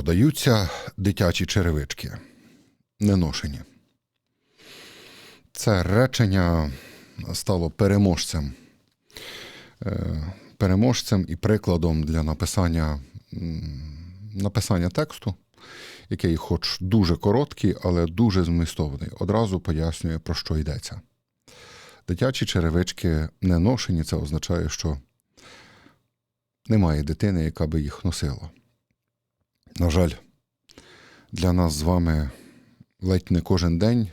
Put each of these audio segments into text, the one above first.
продаються дитячі черевички, неношені. Це речення стало переможцем. Е, Переможцем і прикладом для написання, написання тексту, який, хоч дуже короткий, але дуже змістовний. Одразу пояснює, про що йдеться. Дитячі черевички не ношені, це означає, що немає дитини, яка би їх носила. На жаль, для нас з вами ледь не кожен день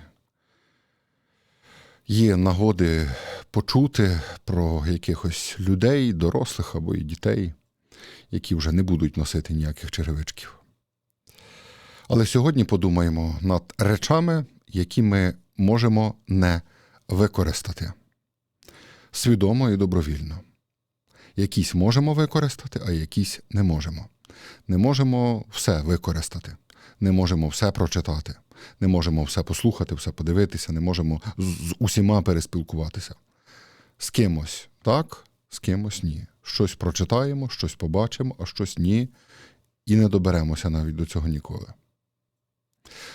є нагоди почути про якихось людей, дорослих або і дітей, які вже не будуть носити ніяких черевичків. Але сьогодні подумаємо над речами, які ми можемо не використати свідомо і добровільно. Якісь можемо використати, а якісь не можемо. Не можемо все використати, не можемо все прочитати, не можемо все послухати, все подивитися, не можемо з, усіма переспілкуватися. З кимось так, з кимось ні. Щось прочитаємо, щось побачимо, а щось ні, і не доберемося навіть до цього ніколи.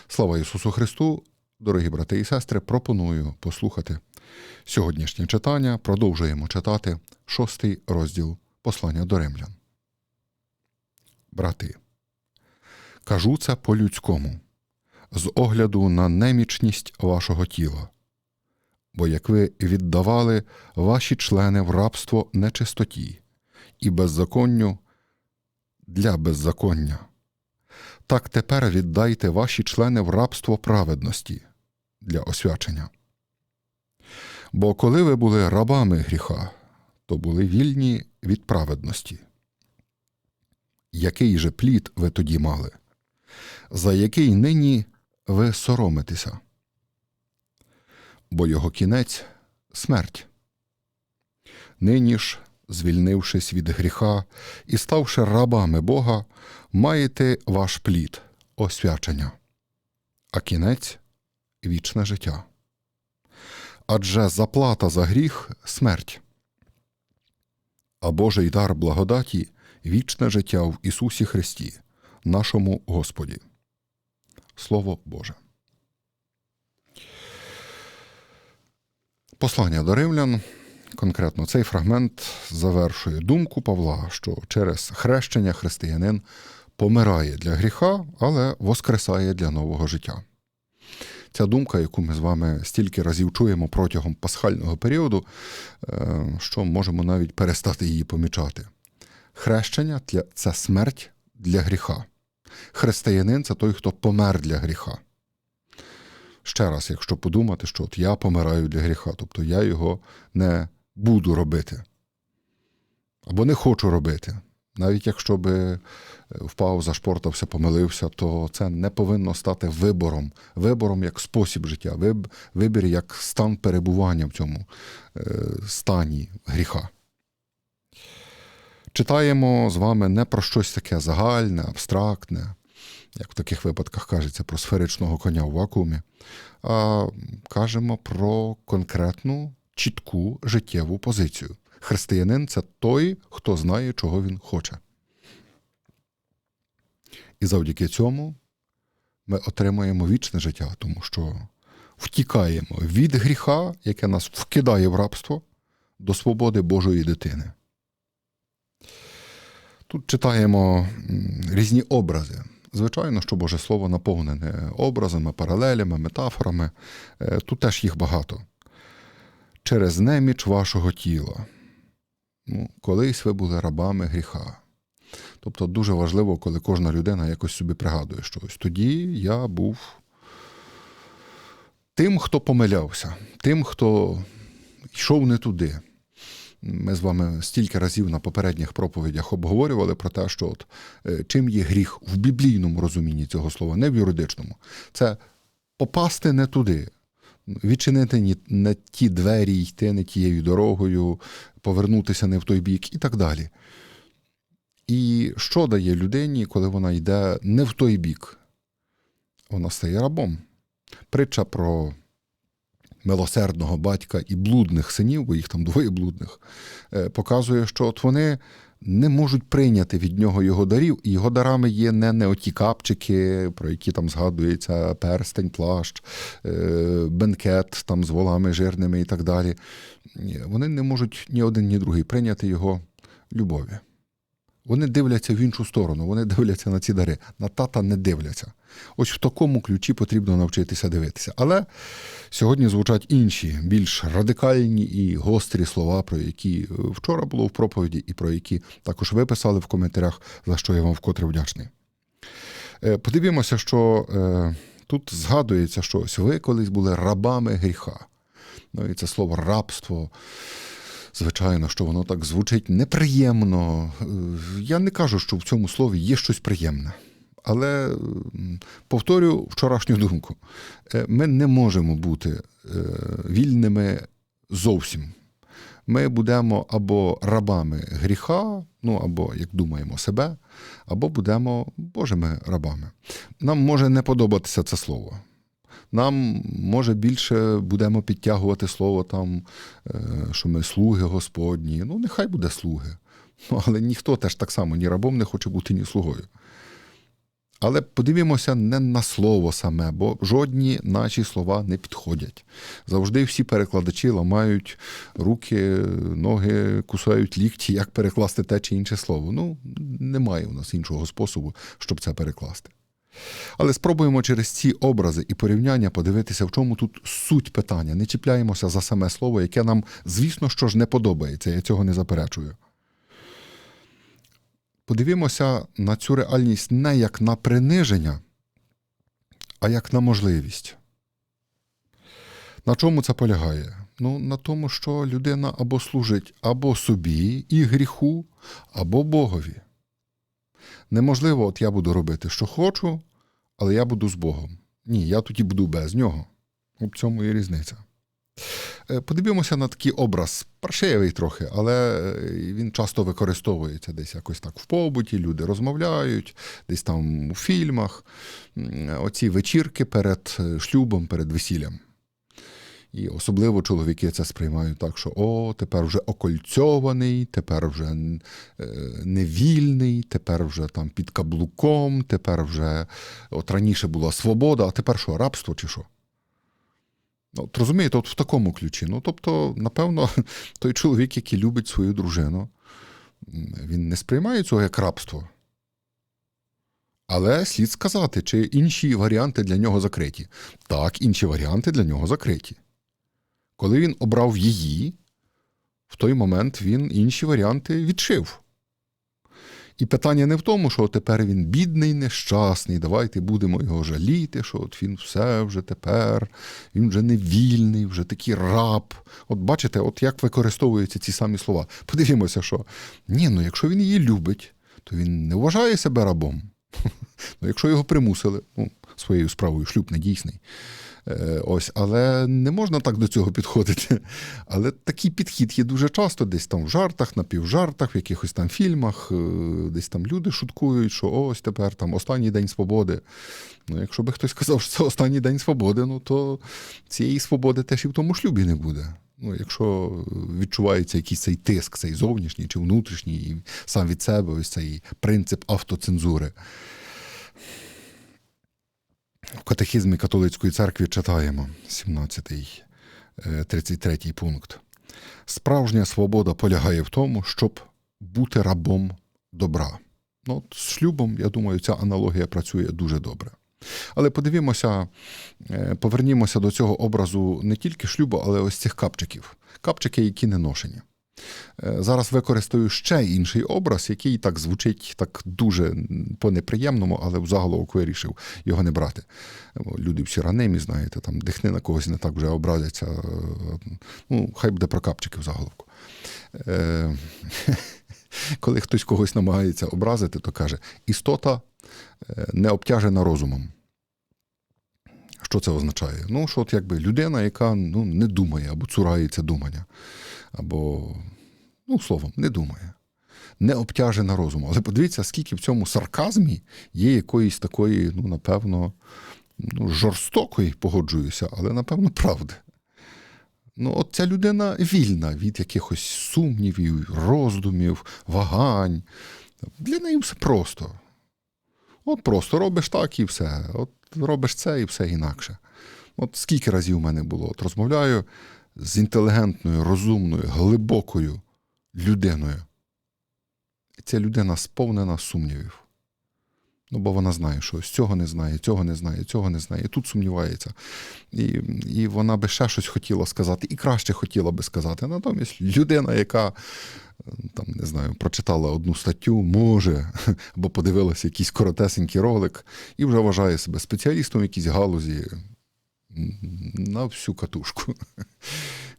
Слава Ісусу Христу, дорогі брати і сестри, пропоную послухати сьогоднішнє читання. Продовжуємо читати шостий розділ послання до римлян. Брати, кажу це по-людському, з огляду на немічність вашого тіла. Бо як ви віддавали ваші члени в рабство нечистоті і беззаконню для беззаконня, так тепер віддайте ваші члени в рабство праведності для освячення. Бо коли ви були рабами гріха, то були вільні від праведності. Який же плід ви тоді мали, за який нині ви соромитеся? Бо його кінець смерть. Нині ж, звільнившись від гріха і ставши рабами Бога, маєте ваш плід освячення, а кінець вічне життя. Адже заплата за гріх смерть, а Божий дар благодаті вічне життя в Ісусі Христі, нашому Господі. Слово Боже. Послання до римлян. Конкретно цей фрагмент завершує думку Павла, що через хрещення християнин помирає для гріха, але воскресає для нового життя. Ця думка, яку ми з вами стільки разів чуємо протягом пасхального періоду, е, що можемо навіть перестати її помічати. Хрещення це смерть для гріха. Християнин це той, хто помер для гріха. Ще раз, якщо подумати, що от я помираю для гріха, тобто я його не буду робити або не хочу робити. Навіть якщо би впав, зашпортався, помилився, то це не повинно стати вибором, вибором як спосіб життя, вибір як стан перебування в цьому стані гріха. Читаємо з вами не про щось таке загальне, абстрактне, як в таких випадках кажеться про сферичного коня в вакуумі, а кажемо про конкретну чітку життєву позицію. Християнин це той, хто знає, чого він хоче. І завдяки цьому ми отримаємо вічне життя, тому що втікаємо від гріха, яке нас вкидає в рабство, до свободи Божої дитини. Тут читаємо різні образи. Звичайно, що Боже Слово наповнене образами, паралелями, метафорами. Тут теж їх багато. Через неміч вашого тіла. Ну, Колись ви були рабами гріха. Тобто дуже важливо, коли кожна людина якось собі пригадує, що ось тоді я був тим, хто помилявся, тим, хто йшов не туди. Ми з вами стільки разів на попередніх проповідях обговорювали про те, що от, чим є гріх в біблійному розумінні цього слова, не в юридичному, це попасти не туди, відчинити не ті двері, йти не тією дорогою, повернутися не в той бік і так далі. І що дає людині, коли вона йде не в той бік? Вона стає рабом. Притча про милосердного батька і блудних синів, бо їх там двоє блудних, е, показує, що от вони не можуть прийняти від нього його дарів, і його дарами є не, не оті капчики, про які там згадується перстень, плащ, е, бенкет там з волами жирними і так далі. Вони не можуть ні один, ні другий прийняти його любові. Вони дивляться в іншу сторону, вони дивляться на ці дари. На тата не дивляться. Ось в такому ключі потрібно навчитися дивитися. Але сьогодні звучать інші, більш радикальні і гострі слова, про які е, вчора було в проповіді, і про які також ви писали в коментарях, за що я вам вкотре вдячний. Е, Подивімося, що е, тут згадується, що ось ви колись були рабами гріха. Ну і це слово рабство. Звичайно, що воно так звучить неприємно. Е, Я не кажу, що в цьому слові є щось приємне. Але м, повторю вчорашню думку: Е, ми не можемо бути е, вільними зовсім. Ми будемо або рабами гріха, ну або, як думаємо, себе, або будемо Божими рабами. Нам може не подобатися це слово. Нам може більше будемо підтягувати слово там, е, що ми слуги Господні. Ну, нехай буде слуги. Ну, але ніхто теж так само ні рабом не хоче бути, ні слугою. Але подивімося не на слово саме, бо жодні наші слова не підходять. Завжди всі перекладачі ламають руки, ноги, кусають лікті, як перекласти те чи інше слово. Ну, немає у нас іншого способу, щоб це перекласти. Але спробуємо через ці образи і порівняння подивитися, в чому тут суть питання. Не чіпляємося за саме слово, яке нам, звісно, що ж не подобається. Я цього не заперечую. Подивімося на цю реальність не як на приниження, а як на можливість. На чому це полягає? Ну, на тому, що людина або служить або собі і гріху, або Богові. Неможливо, от я буду робити, що хочу, але я буду з Богом. Ні, я тоді буду без нього. У цьому і різниця. Е, Подивимося на такий образ, паршивий трохи, але е, він часто використовується десь якось так в побуті, люди розмовляють, десь там у фільмах. Оці вечірки перед е, шлюбом, перед весіллям. І особливо чоловіки це сприймають так, що о, тепер вже окольцьований, тепер вже е, невільний, тепер вже там під каблуком, тепер вже от раніше була свобода, а тепер що, рабство чи що? От розумієте, от в такому ключі. Ну, тобто, напевно, той чоловік, який любить свою дружину, він не сприймає цього як рабство. Але слід сказати, чи інші варіанти для нього закриті. Так, інші варіанти для нього закриті. Коли він обрав її, в той момент він інші варіанти відшив. І питання не в тому, що тепер він бідний, нещасний, давайте будемо його жаліти, що от він все вже тепер, він вже не вільний, вже такий раб. От бачите, от як використовуються ці самі слова. Подивімося, що ні, ну якщо він її любить, то він не вважає себе рабом. Ну, якщо його примусили, ну, своєю справою шлюб недійсний. Е, Ось, але не можна так до цього підходити. Але такий підхід є дуже часто, десь там в жартах, напівжартах, в якихось там фільмах, е, десь там люди шуткують, що ось тепер там останній день свободи. Ну, якщо би хтось сказав, що це останній день свободи, ну то цієї свободи теж і в тому шлюбі не буде. Ну, якщо відчувається якийсь цей тиск, цей зовнішній чи внутрішній, і сам від себе ось цей принцип автоцензури. В катехізмі католицької церкви читаємо 17, й 33 пункт. Справжня свобода полягає в тому, щоб бути рабом добра. Ну, от з шлюбом, я думаю, ця аналогія працює дуже добре. Але подивімося, е, повернімося до цього образу не тільки шлюбу, але ось цих капчиків. Капчики, які не ношені. Е, Зараз використаю ще інший образ, який так звучить так дуже по-неприємному, але в заголовок вирішив його не брати. Люди всі ранимі, знаєте, там дихни на когось не так вже образяться. Е, Ну, хай буде про капчики в заголовку. Е, Коли хтось когось намагається образити, то каже: істота е, не обтяжена розумом. Що це означає? Ну, що от якби людина, яка ну, не думає або цурається думання, або, ну, словом, не думає, не обтяжена розумом. Але подивіться, скільки в цьому сарказмі є якоїсь такої, ну, напевно, ну, жорстокої, погоджуюся, але напевно правди. Ну, от ця людина вільна від якихось сумнівів, роздумів, вагань. Для неї все просто. От просто робиш так і все. От робиш це і все інакше. От скільки разів у мене було. От розмовляю з інтелігентною, розумною, глибокою людиною. І ця людина сповнена сумнівів. Ну, бо вона знає, що цього не знає, цього не знає, цього не знає, і тут сумнівається. І і вона би ще щось хотіла сказати, і краще хотіла би сказати. Натомість людина, яка там, не знаю, прочитала одну статтю, може, або подивилася якийсь коротесенький ролик, і вже вважає себе спеціалістом в якійсь галузі на всю катушку.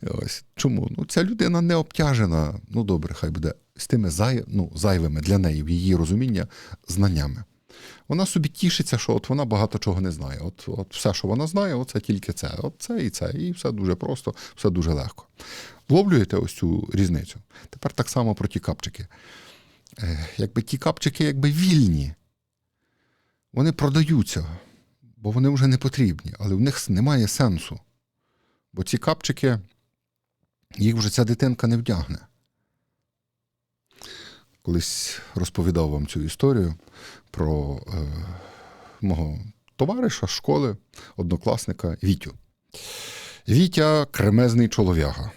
Ось. Чому? Ну, Ця людина не обтяжена, ну добре, хай буде з тими зай, ну, зайвими для неї в її розуміння знаннями. Вона собі тішиться, що от вона багато чого не знає. От от все, що вона знає, оце тільки це. От це і це. І все дуже просто, все дуже легко. Вловлюєте ось цю різницю. Тепер так само про ті капчики. Е, якби ті капчики якби вільні, вони продаються, бо вони вже не потрібні, але в них немає сенсу. Бо ці капчики, їх вже ця дитинка не вдягне. Колись розповідав вам цю історію про е, мого товариша школи, однокласника Вітю. Вітя кремезний чолов'яга.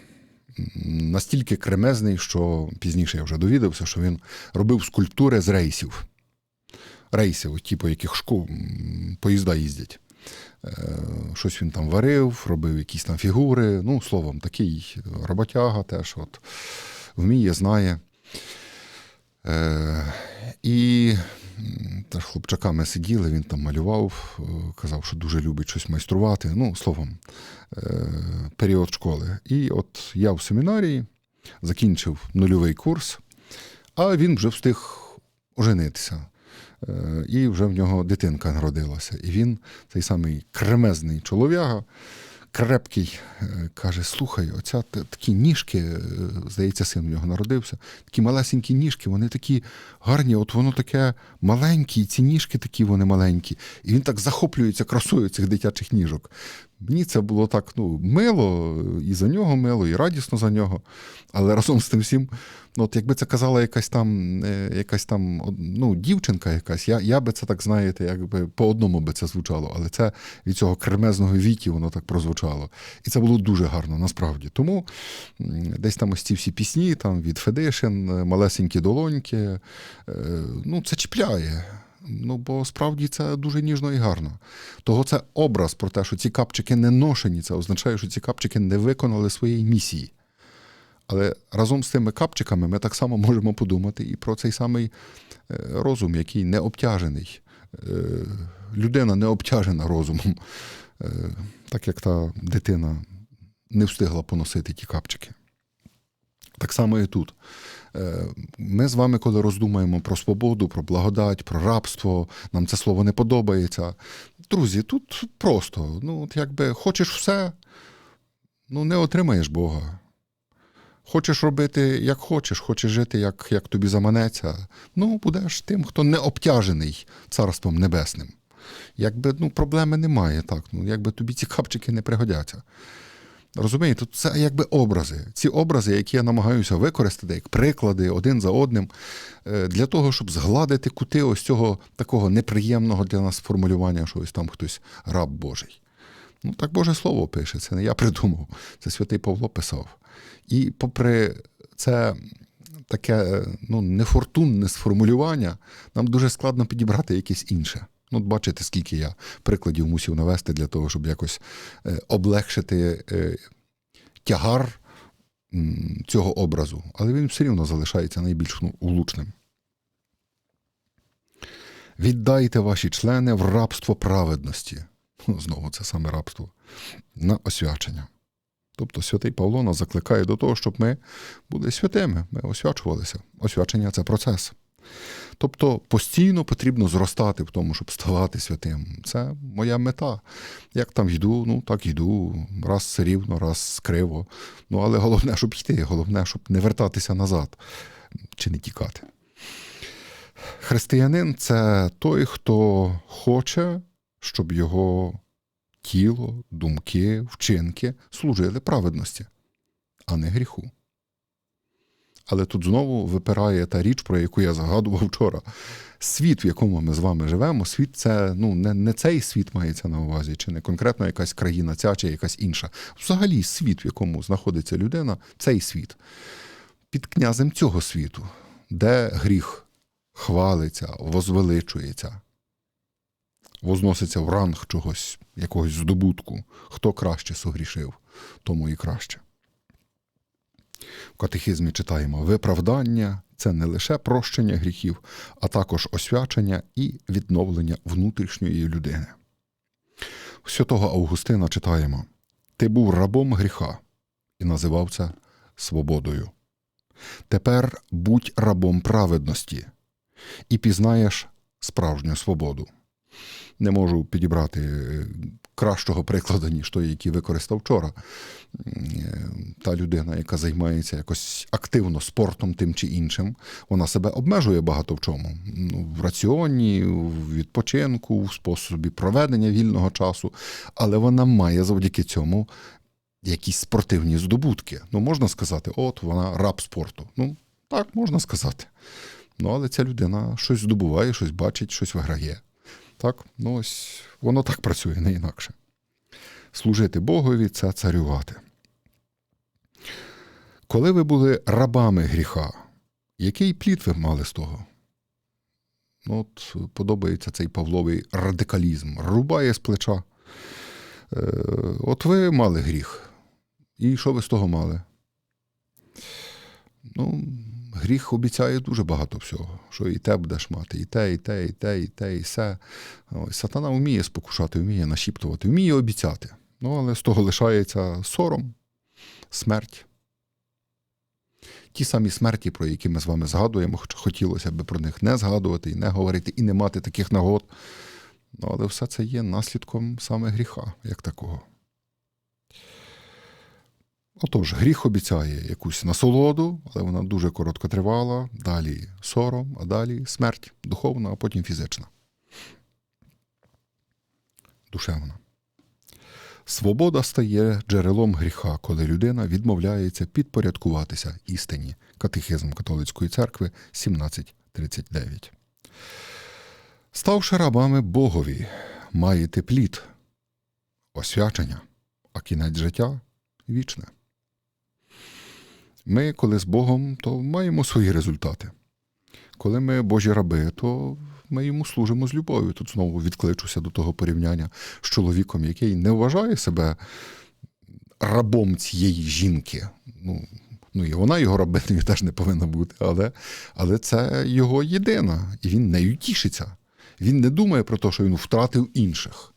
Настільки кремезний, що пізніше я вже довідався, що він робив скульптури з рейсів. Рейсів, ті, по яких школ, поїзда їздять. Е, щось він там варив, робив якісь там фігури. Ну, словом, такий роботяга теж от, вміє, знає. Е, І теж хлопчаками сиділи, він там малював, е, казав, що дуже любить щось майструвати. Ну, словом, е, період школи. І от я в семінарії закінчив нульовий курс, а він вже встиг оженитися. Е, і вже в нього дитинка народилася. І він, цей самий кремезний чолов'яга, крепкий, е, каже: слухай, оця такі ніжки, е, здається, син в нього народився, такі малесенькі ніжки, вони такі гарні, от воно таке маленькі, і ці ніжки такі вони маленькі. І він так захоплюється красою цих дитячих ніжок. Мені це було так ну, мило, і за нього мило, і радісно за нього. Але разом з тим всім, ну, от якби це казала якась там е, якась там ну, дівчинка, якась, я я би це так, знаєте, якби по одному би це звучало, але це від цього кремезного віті воно так прозвучало. І це було дуже гарно, насправді. Тому десь там ось ці всі пісні там від Федишин, малесенькі долоньки, е, ну, це чіпляє. Ну, бо справді це дуже ніжно і гарно. Того це образ про те, що ці капчики не ношені, це означає, що ці капчики не виконали своєї місії. Але разом з цими капчиками ми так само можемо подумати і про цей самий е, розум, який не обтяжений. Е, людина не обтяжена розумом, е, так як та дитина не встигла поносити ті капчики. Так само і тут. Е, ми з вами, коли роздумаємо про свободу, про благодать, про рабство, нам це слово не подобається. Друзі, тут просто, ну, от якби хочеш все, ну не отримаєш Бога. Хочеш робити, як хочеш, хочеш жити, як як тобі заманеться, ну будеш тим, хто не обтяжений Царством Небесним. Якби ну, проблеми немає, так, ну, якби тобі ці капчики не пригодяться. Розумієте, це якби образи. Ці образи, які я намагаюся використати як приклади один за одним, е, для того, щоб згладити кути ось цього такого неприємного для нас формулювання, що ось там хтось раб Божий. Ну, так Боже Слово пише, це не я придумав, це святий Павло писав. І попри це таке ну, нефортунне сформулювання, нам дуже складно підібрати якесь інше. Ну, бачите, скільки я прикладів мусів навести для того, щоб якось е, облегшити е, тягар цього образу. Але він все рівно залишається найбільш ну, влучним. Віддайте ваші члени в рабство праведності. Ну, знову це саме рабство на освячення. Тобто святий Павло нас закликає до того, щоб ми були святими, ми освячувалися. Освячення це процес. Тобто постійно потрібно зростати в тому, щоб ставати святим. Це моя мета. Як там йду, ну так йду, раз рівно, раз криво. Ну, але головне, щоб йти, головне, щоб не вертатися назад чи не тікати. Християнин це той, хто хоче, щоб його тіло, думки, вчинки служили праведності, а не гріху. Але тут знову випирає та річ, про яку я згадував вчора. Світ, в якому ми з вами живемо, світ це ну, не, не цей світ мається на увазі, чи не конкретно якась країна, ця чи якась інша. Взагалі, світ, в якому знаходиться людина, цей світ. Під князем цього світу, де гріх хвалиться, возвеличується, возноситься в ранг чогось, якогось здобутку. Хто краще согрішив, тому і краще. В катехизмі читаємо виправдання це не лише прощення гріхів, а також освячення і відновлення внутрішньої людини. Святого Августина читаємо: Ти був рабом гріха і називав це свободою. Тепер будь рабом праведності і пізнаєш справжню свободу. Не можу підібрати е, кращого прикладу, ніж той, який використав вчора. Та людина, яка займається якось активно спортом тим чи іншим, вона себе обмежує багато в чому. Ну, В раціоні, в відпочинку, в способі проведення вільного часу, але вона має завдяки цьому якісь спортивні здобутки. Ну, можна сказати, от вона раб спорту. Ну, так, можна сказати. Ну, але ця людина щось здобуває, щось бачить, щось виграє. Так, ну ось воно так працює, не інакше. Служити Богові це царювати. Коли ви були рабами гріха, який плід ви мали з того? Ну, От подобається цей Павловий радикалізм. Рубає з плеча. Е, От ви мали гріх. І що ви з того мали? Ну, гріх обіцяє дуже багато всього, що і те будеш мати, і те, і те, і те, і те, і все. Сатана вміє спокушати, вміє нашіптувати, вміє обіцяти. Ну, але з того лишається сором, смерть. Ті самі смерті, про які ми з вами згадуємо, хоча хотілося б про них не згадувати, і не говорити, і не мати таких нагод. Ну, але все це є наслідком саме гріха, як такого. Отож, гріх обіцяє якусь насолоду, але вона дуже короткотривала, далі сором, а далі смерть духовна, а потім фізична. Душевна. Свобода стає джерелом гріха, коли людина відмовляється підпорядкуватися істині. Катехизм католицької церкви 1739. Ставши рабами Богові, маєте плід, освячення, а кінець життя вічне. Ми, коли з Богом, то маємо свої результати. Коли ми Божі раби, то ми йому служимо з любов'ю. Тут знову відкличуся до того порівняння з чоловіком, який не вважає себе рабом цієї жінки. Ну, ну і вона його рабиною теж не повинна бути, але, але це його єдина, і він нею тішиться. Він не думає про те, що він втратив інших.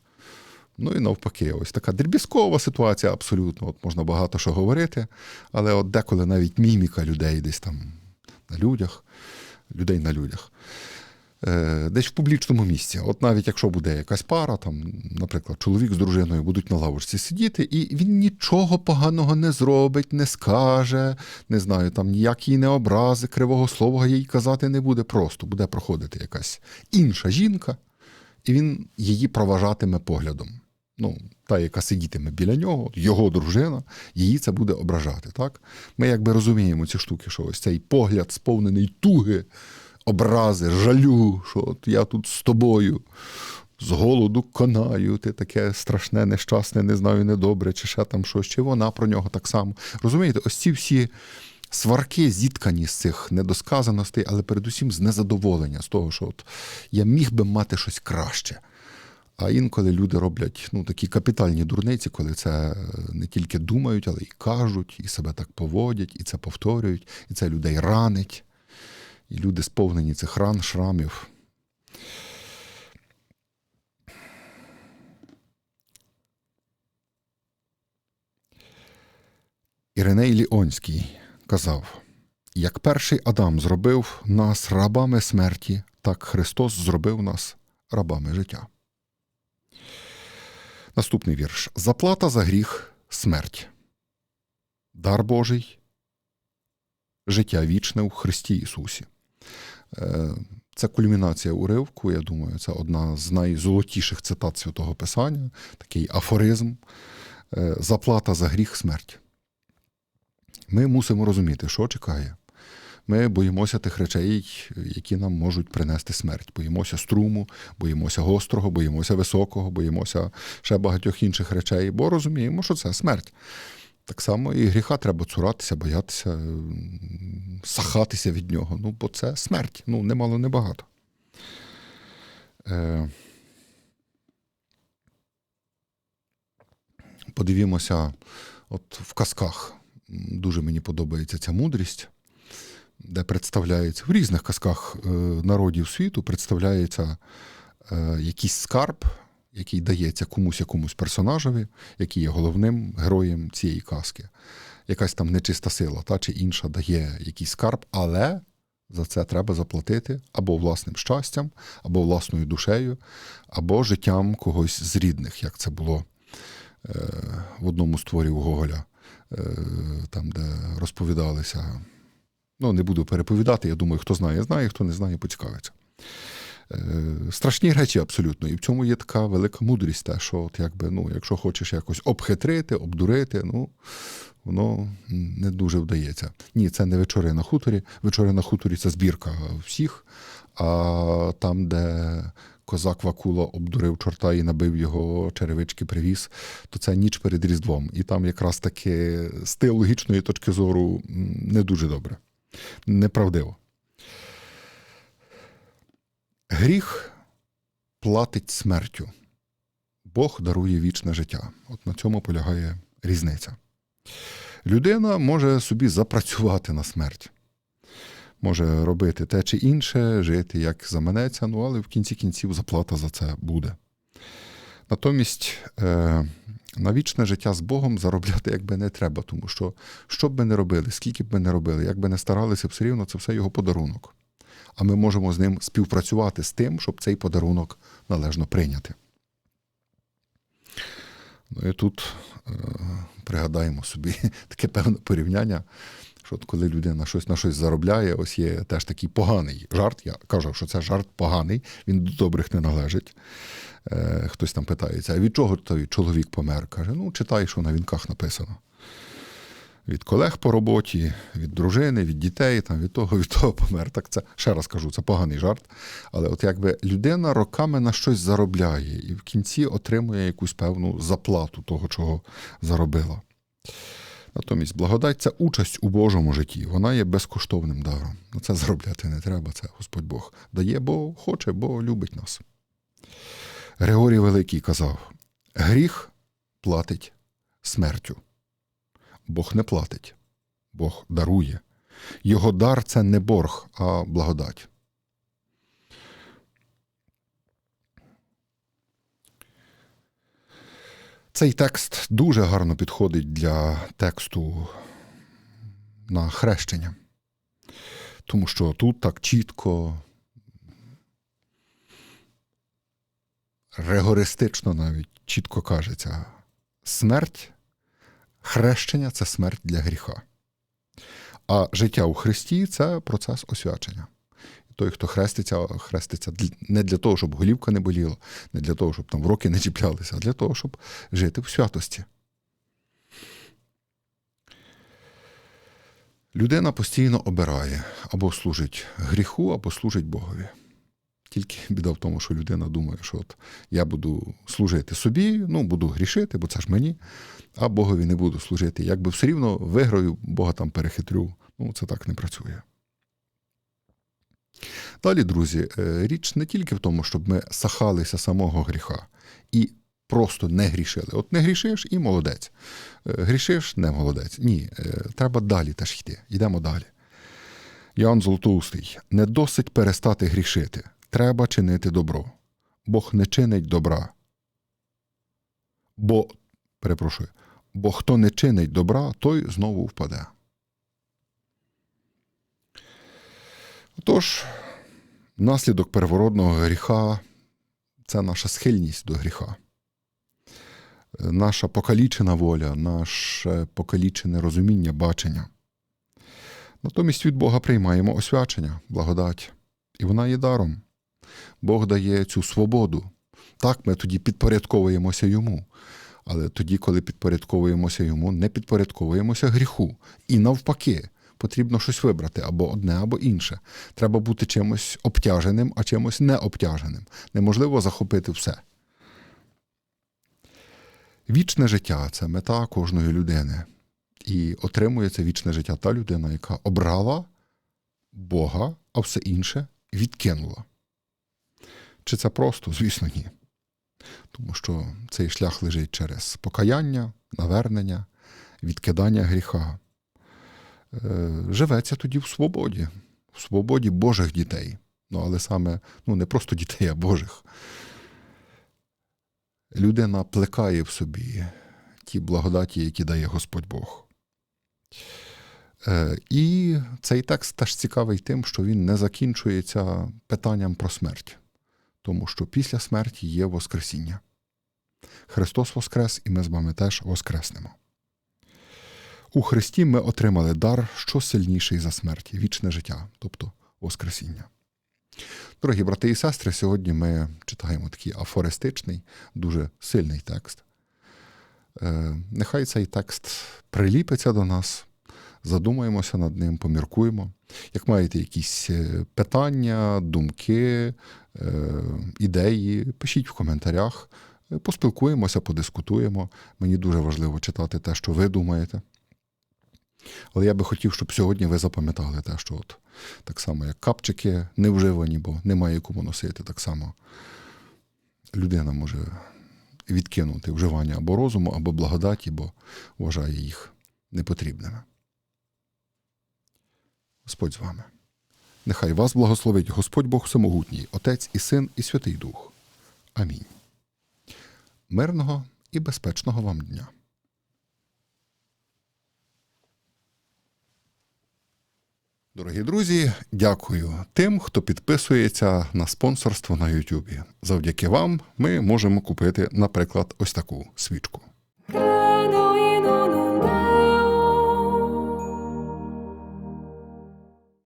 Ну і навпаки, ось така дріб'язкова ситуація абсолютно. От Можна багато що говорити, але от деколи навіть міміка людей десь там на людях, людей на людях, е, десь в публічному місці. От навіть якщо буде якась пара, там, наприклад, чоловік з дружиною будуть на лавочці сидіти, і він нічого поганого не зробить, не скаже, не знаю, там ніякі не образи, кривого слова їй казати не буде. Просто буде проходити якась інша жінка, і він її проважатиме поглядом ну, та, яка сидітиме біля нього, його дружина, її це буде ображати. Так? Ми якби розуміємо ці штуки, що ось цей погляд сповнений туги, образи, жалю, що от я тут з тобою. З голоду конаю, ти таке страшне, нещасне, не знаю, недобре, чи ще там щось, чи вона про нього так само. Розумієте, ось ці всі сварки зіткані з цих недосказаностей, але передусім з незадоволення, з того, що от я міг би мати щось краще. А інколи люди роблять ну, такі капітальні дурниці, коли це не тільки думають, але й кажуть, і себе так поводять, і це повторюють, і це людей ранить. І люди сповнені цих ран, шрамів. Іриней Ліонський казав: як перший Адам зробив нас рабами смерті, так Христос зробив нас рабами життя. Наступний вірш. Заплата за гріх смерть. Дар Божий. Життя вічне у Христі Ісусі. Е, Це кульмінація уривку. Я думаю, це одна з найзолотіших цитат святого Писання, такий афоризм. Е, Заплата за гріх смерть. Ми мусимо розуміти, що чекає. Ми боїмося тих речей, які нам можуть принести смерть. Боїмося струму, боїмося гострого, боїмося високого, боїмося ще багатьох інших речей, бо розуміємо, що це смерть. Так само і гріха треба цуратися, боятися, сахатися від нього. Ну, бо це смерть. Ну, немало, небагато. Е, подивімося, от в казках дуже мені подобається ця мудрість, де представляється в різних казках е, народів світу представляється е, якийсь скарб, який дається комусь якомусь персонажеві, який є головним героєм цієї казки. Якась там нечиста сила, та чи інша дає якийсь скарб, але за це треба заплатити або власним щастям, або власною душею, або життям когось з рідних, як це було е, в одному з творів Гоголя, там, де розповідалися. Ну, не буду переповідати, я думаю, хто знає, знає, хто не знає, поцікавиться. Е, страшні речі абсолютно. І в цьому є така велика мудрість, те, що от якби, ну, якщо хочеш якось обхитрити, обдурити, ну, воно не дуже вдається. Ні, це не вечори на хуторі. Вечори на хуторі це збірка всіх. А там, де козак Вакула обдурив чорта і набив його черевички, привіз, то це ніч перед Різдвом. І там якраз таки з теологічної точки зору не дуже добре. Неправдиво. Гріх платить смертю. Бог дарує вічне життя. От на цьому полягає різниця. Людина може собі запрацювати на смерть, може робити те чи інше, жити як заманеться, ну але в кінці кінців заплата за це буде. Натомість е, на вічне життя з Богом заробляти якби не треба, тому що що б ми не робили, скільки б ми не робили, як би не старалися, все рівно це все його подарунок. А ми можемо з ним співпрацювати з тим, щоб цей подарунок належно прийняти. Ну і тут е, пригадаємо собі таке певне порівняння, що от коли людина щось на щось заробляє, ось є теж такий поганий жарт. Я кажу, що це жарт поганий, він до добрих не належить. Е, хтось там питається, а від чого той чоловік помер? Каже, ну читай, що на вінках написано. Від колег по роботі, від дружини, від дітей, там, від того, від того помер. Так це ще раз кажу, це поганий жарт. Але от якби людина роками на щось заробляє і в кінці отримує якусь певну заплату того, чого заробила. Натомість благодать це участь у Божому житті. Вона є безкоштовним даром. Це заробляти не треба, це Господь Бог дає, бо хоче, бо любить нас. Григорій Великий казав: гріх платить смертю. Бог не платить, Бог дарує. Його дар це не борг, а благодать. Цей текст дуже гарно підходить для тексту на хрещення, тому що тут так чітко, регористично навіть чітко кажеться: смерть, хрещення це смерть для гріха. А життя у Христі це процес освячення. Той, хто хреститься, хреститься не для того, щоб голівка не боліла, не для того, щоб там роки не чіплялися, а для того, щоб жити в святості. Людина постійно обирає або служить гріху, або служить Богові. Тільки біда в тому, що людина думає, що от я буду служити собі, ну буду грішити, бо це ж мені, а Богові не буду служити. Якби все рівно виграю, Бога там перехитрю. Ну, це так не працює. Далі, друзі, річ не тільки в тому, щоб ми сахалися самого гріха і просто не грішили. От не грішиш і молодець. Грішиш не молодець. Ні, треба далі теж йти. Йдемо далі. Ян Золотоустий, не досить перестати грішити. Треба чинити добро. Бог не чинить добра. Бо, перепрошую, бо хто не чинить добра, той знову впаде. Отож, наслідок первородного гріха це наша схильність до гріха, наша покалічена воля, наше покалічене розуміння, бачення. Натомість від Бога приймаємо освячення, благодать і вона є даром. Бог дає цю свободу. Так, ми тоді підпорядковуємося йому. Але тоді, коли підпорядковуємося йому, не підпорядковуємося гріху. І навпаки, потрібно щось вибрати або одне, або інше. Треба бути чимось обтяженим, а чимось необтяженим. Неможливо захопити все. Вічне життя це мета кожної людини. І отримує це вічне життя та людина, яка обрала Бога, а все інше відкинула. Чи це просто? Звісно, ні. Тому що цей шлях лежить через покаяння, навернення, відкидання гріха. Е, Живеться тоді в свободі, в свободі Божих дітей. Ну, але саме ну, не просто дітей, а Божих. Людина плекає в собі ті благодаті, які дає Господь Бог. Е, І цей текст теж цікавий тим, що він не закінчується питанням про смерть, тому що після смерті є Воскресіння. Христос Воскрес, і ми з вами теж воскреснемо. У Христі ми отримали дар, що сильніший за смерть, вічне життя, тобто Воскресіння. Дорогі брати і сестри, сьогодні ми читаємо такий афористичний, дуже сильний текст. Е, Нехай цей текст приліпиться до нас, задумаємося над ним, поміркуємо. Як маєте якісь е, питання, думки, е, ідеї, пишіть в коментарях, поспілкуємося, подискутуємо. Мені дуже важливо читати те, що ви думаєте. Але я би хотів, щоб сьогодні ви запам'ятали те, що от так само, як капчики не вживані, бо немає кому носити, так само людина може відкинути вживання або розуму, або благодаті, бо вважає їх непотрібними. Господь з вами. Нехай вас благословить Господь Бог Всемогутній, Отець і Син, і Святий Дух. Амінь. Мирного і безпечного вам дня. Дорогі друзі, дякую тим, хто підписується на спонсорство на Ютубі. Завдяки вам ми можемо купити, наприклад, ось таку свічку.